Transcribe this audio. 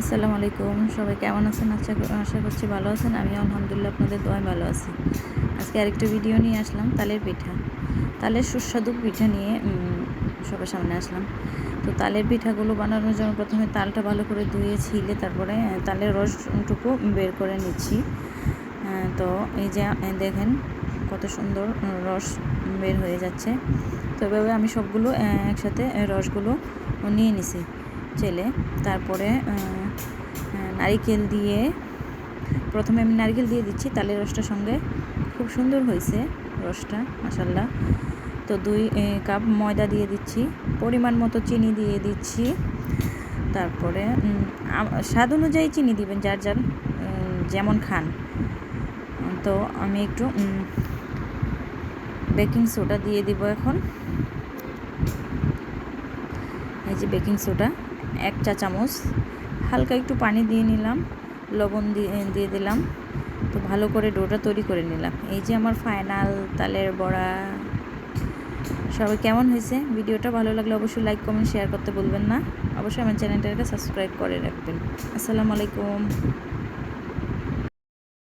আসসালামু আলাইকুম। সবাই কেমন আছেন? আশা আশা করছি ভালো আছেন। আমি আলহামদুলিল্লাহ আপনাদের দোয়ায় ভালো আছি। আজকে আরেকটা ভিডিও নিয়ে আসলাম, তালের পিঠা। তালের সুস্বাদু পিঠা নিয়ে সবার সামনে আসলাম। তো তালের পিঠাগুলো বানানোর জন্য প্রথমে তালটা ভালো করে ধুয়ে ছিলে, তারপরে তালের রসটুকু বের করে নিচ্ছি। তো এই যে দেখেন কত সুন্দর রস বের হয়ে যাচ্ছে। তো এভাবে আমি সবগুলো একসাথে রসগুলো নিয়ে নিছি। চেলে, তারপরে নারিকেল দিয়ে। প্রথমে আমি নারকেল দিয়ে দিচ্ছি তালের রসটার সঙ্গে। খুব সুন্দর হয়েছে রসটা মাসাল্লাহ তো দুই কাপ ময়দা দিয়ে দিচ্ছি, পরিমাণ মতো চিনি দিয়ে দিচ্ছি। তারপরে স্বাদ অনুযায়ী চিনি দিবেন যার যার যেমন খান। তো আমি একটু বেকিং সোডা দিয়ে দিব এখন। এই যে বেকিং সোডা, এক চা চামচ হালকা একটু পানি দিয়ে নিলাম, লবণ দিয়ে দিয়ে দিলাম। তো ভালো করে ডোটা তৈরি করে নিলাম। এই যে আমার ফাইনাল তালের বড়া। সবাই কেমন হয়েছে? ভিডিওটা ভালো লাগলে অবশ্যই লাইক, কমেন্ট, শেয়ার করতে বলবেন না। অবশ্যই আমার চ্যানেলটাকে সাবস্ক্রাইব করে রাখবেন। আসসালামু আলাইকুম।